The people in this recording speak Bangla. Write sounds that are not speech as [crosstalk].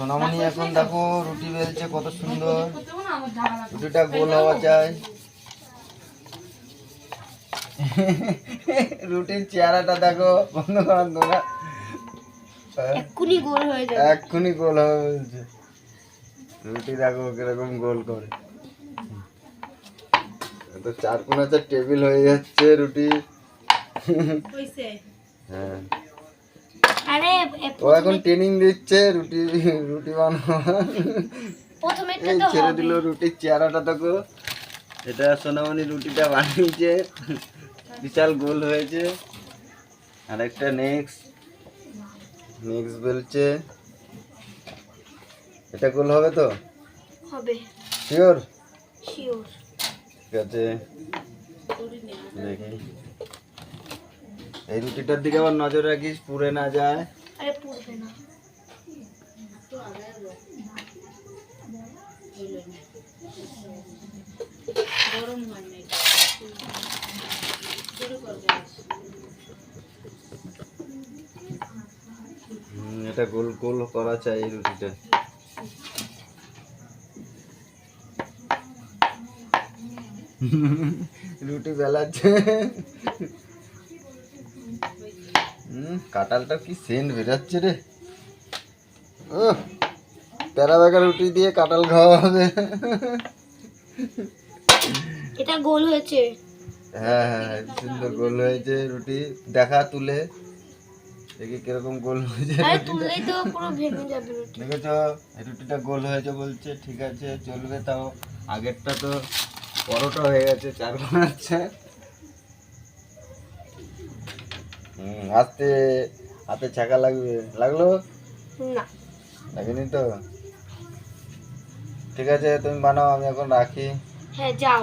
সোনামণি এখন দেখো রুটি বেলছে কত সুন্দর। রুটিটা গোল হওয়া চাই। [laughs] রুটির চেহারাটা দেখো বন্ধ করান তোমরা। এক্ষুনি গোল হয়ে যাবে। এক্ষুনি গোল হবে বলছে রুটি দেখো কীরকম গোল করে। তো চার কোনাতে টেবিল হয়ে যাচ্ছে রুটি। হ্যাঁ। আরে ও এখন ট্রেনিং দিচ্ছে রুটি রুটি বানানো প্রথমে ছেড়ে দিল রুটির চেহারাটা দেখো। এটা সোনামণি রুটিটা বানিয়েছে। বিশাল গোল হয়েছে। আর একটা নেক্সট নেক্সট বেলছে। এটা গোল হবে তো? হবে। শিওর শিওর ঠিক আছে। দেখি। এই রুটিটার দিকে আবার নজর রাখিস পুড়ে না যায়। আরে পুড়বে না। হুম, এটা গোল গোল করা চাই এই রুটিটা। রুটি বেলাচ্ছে। হুম কাঁঠালটা কি সেন্ট বেরাচ্ছে রে? ও প্যারা বেকা রুটি দিয়ে কাঁঠাল খাওয়া হবে। এটা গোল হয়েছে। হ্যাঁ হ্যাঁ হ্যাঁ, সুন্দর গোল হয়েছে রুটি। দেখা তুলে। দেখি কীরকম গোল হয়েছে আরে রুটিটা। তুললেই তো পুরো ভেঙে যাবে রুটি। দেখেছ? রুটিটা গোল হয়েছে বলছে ঠিক আছে চলবে তাও। আগেরটা তো পরোটা হয়ে গেছে চার বানাচ্ছে। হুম আস্তে হাতে ছাকা লাগবে। লাগল? না। লাগেনি তো? ঠিক আছে তুমি বানাও আমি এখন রাখি। হ্যাঁ যাও।